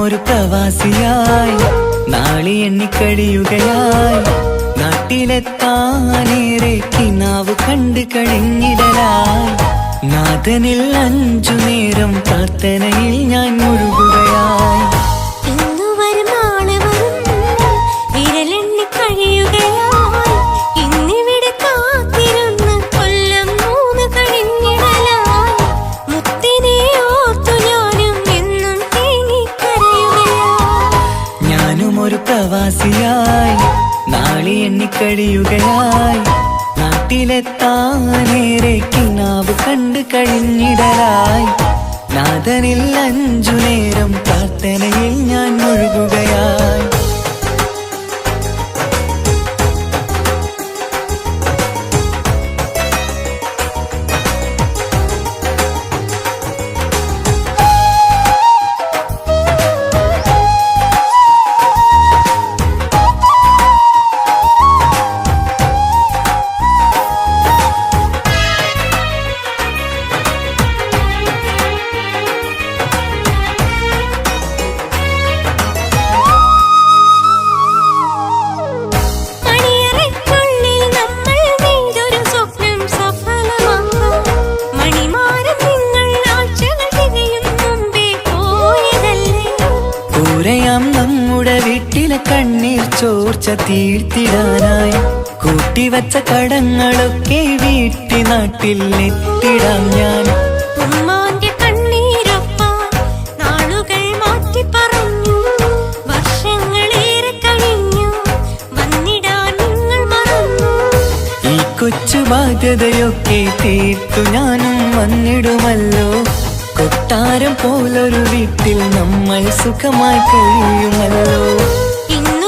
ഒരു പ്രവാസിയായി. നാളി എണ്ണിക്കഴിയുകയായി. നാട്ടിലെത്താനേറെ കിനാവ് കണ്ട് കഴിഞ്ഞിടലായി. നാഥനിൽ അഞ്ചു നേരം പ്രാർത്ഥനയിൽ ഞാൻ മുഴുകുകയായി. നാട്ടിലെത്താനേറെ കിനാവ് കണ്ടു കഴിഞ്ഞിടലായി. നാഥനിൽ അഞ്ചു നേരം പ്രാർത്ഥനയിൽ ഞാൻ മുഴുകുകയായി കണ്ണീർ ചോർച്ച തീർത്തിടാനായി കൂട്ടിവച്ച കടങ്ങളൊക്കെ വീട്ടി നാട്ടിൽ എത്തിടാം ഞാൻ. കൊച്ചു ബാധ്യതയൊക്കെ തീർത്തു ഞാനും വന്നിടുമല്ലോ. കൊട്ടാരം പോലൊരു വീട്ടിൽ നമ്മൾ സുഖമായി കഴിയുമല്ലോ. king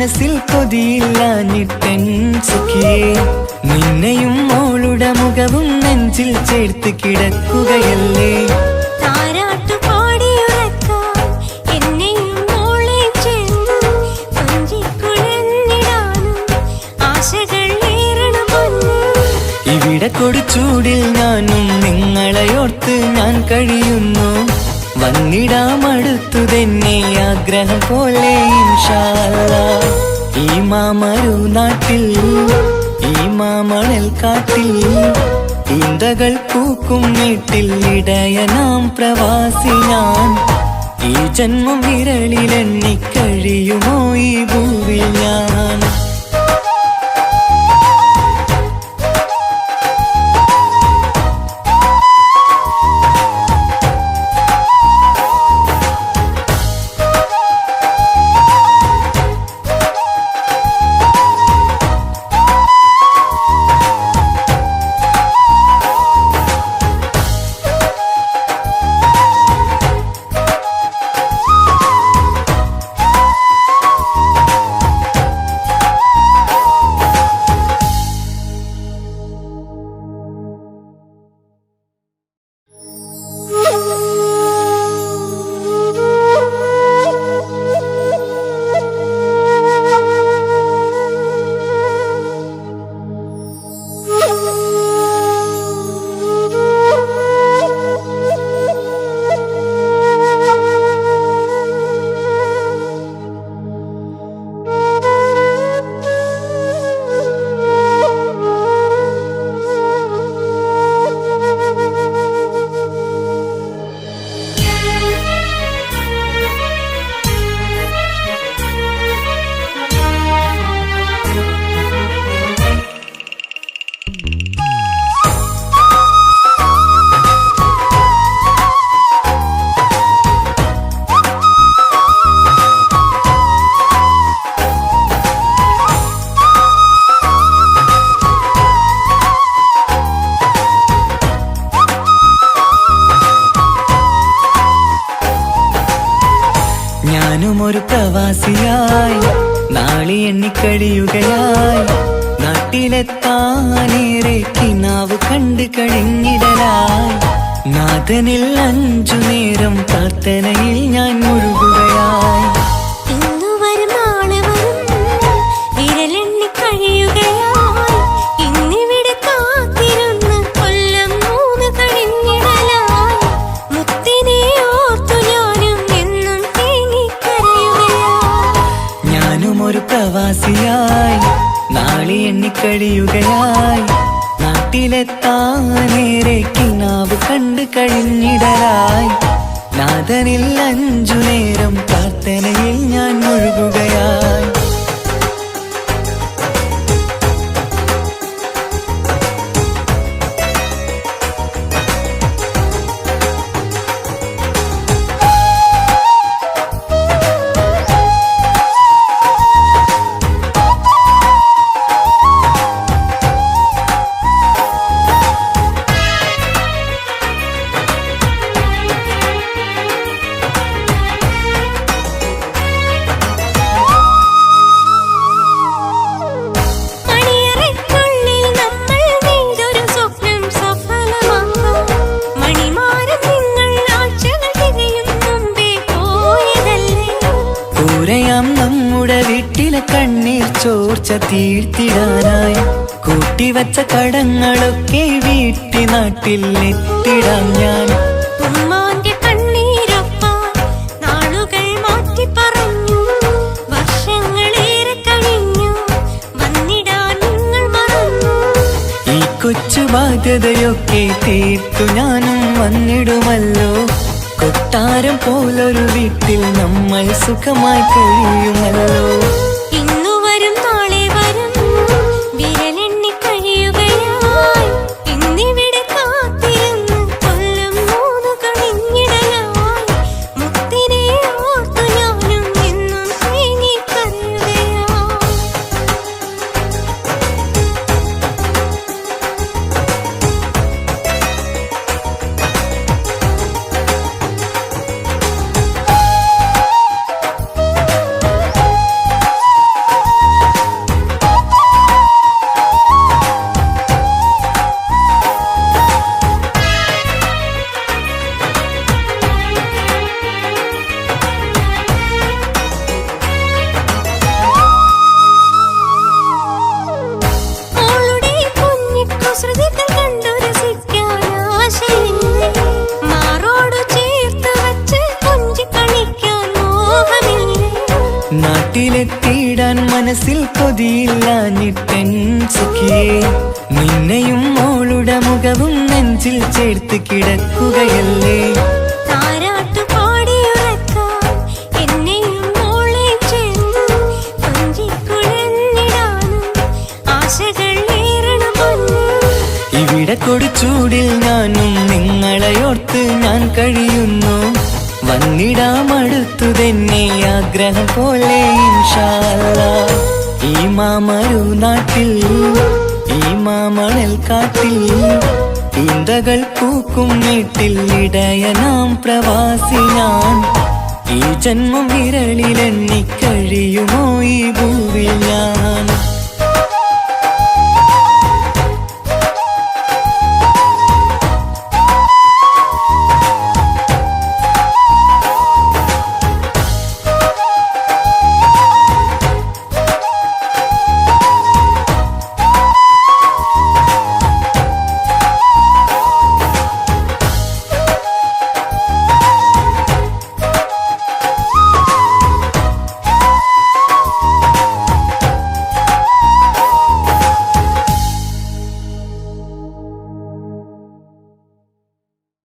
മനസ്സിൽ കൊതിയില്ലാഞ്ഞിട്ടെൻ സുഖിയേ. നിന്നെയും മോളുടെ മുഖവും നെഞ്ചിൽ ചേർത്ത് കിടക്കുകയല്ലേ. ഇവിടെ കൊടുച്ചൂടിൽ ഞാനും നിങ്ങളെയോർത്ത് ഞാൻ കഴിയുന്നു. വന്നിടാം അടുത്തു തന്നെ ആഗ്രഹം പോലെ. ഈ മാമരു നാട്ടിൽ ഈ മാമണൽ കാട്ടിൽ ഈന്തകൾ പൂക്കും വീട്ടിൽ ഇടയനാം പ്രവാസി ഞാൻ ഈ ജന്മം വിരളിലെണ്ണി കഴിയുമോ ഈ ഭൂവിൽ ഞാൻ ഒരു പ്രവാസിയായി. നാളി എണ്ണിക്കഴിയുകയായി. നാട്ടിലെത്താനേറെ കിനാവ് കണ്ട് കഴിഞ്ഞിടലായി നാഥനിൽ അഞ്ചു നേരം പ്രാർത്ഥനയിൽ ഞാൻ മുഴുകുകയായി. കിനാവ് കണ്ട് കഴിഞ്ഞിടലായി. നാഥനിൽ അഞ്ചു നേരം പ്രാർത്ഥനയിൽ ഞാൻ മുഴുകുകയായി ചോർച്ച തീർത്തിടാനായി കൂട്ടിവച്ച കടങ്ങളൊക്കെ വീട്ടി നാട്ടിൽ എത്തിടാം ഞാൻ കൊച്ചു ബാധ്യതയൊക്കെ തീർത്തു ഞാനും വന്നിടുമല്ലോ. കൊട്ടാരം പോലൊരു വീട്ടിൽ നമ്മൾ സുഖമായി കഴിയുമല്ലോ. മനസ്സിൽ കൊതിയില്ലാഞ്ഞിട്ടൻ സുഖിയേ. നിന്നെയും മോളുടെ മുഖവും നെഞ്ചിൽ ചേർത്ത് കിടക്കുകയല്ലേ. ഇവിടെ കൊടുച്ചൂടിൽ ഞാനും നിങ്ങളെയോർത്ത് ഞാൻ കഴിയുന്നു. വന്നിടാമടുത്തു തന്നെ ആഗ്രഹം പോലെ. ഈ മാമരു നാട്ടിൽ ഈ മാമണൽ കാട്ടിൽ ഈന്തകൾ പൂക്കും വീട്ടിൽ ഇടയനാം പ്രവാസി ഞാൻ ഈ ജന്മം വിരളിലെണ്ണി കഴിയുമോ ഈ ഭൂവിൽ ഞാൻ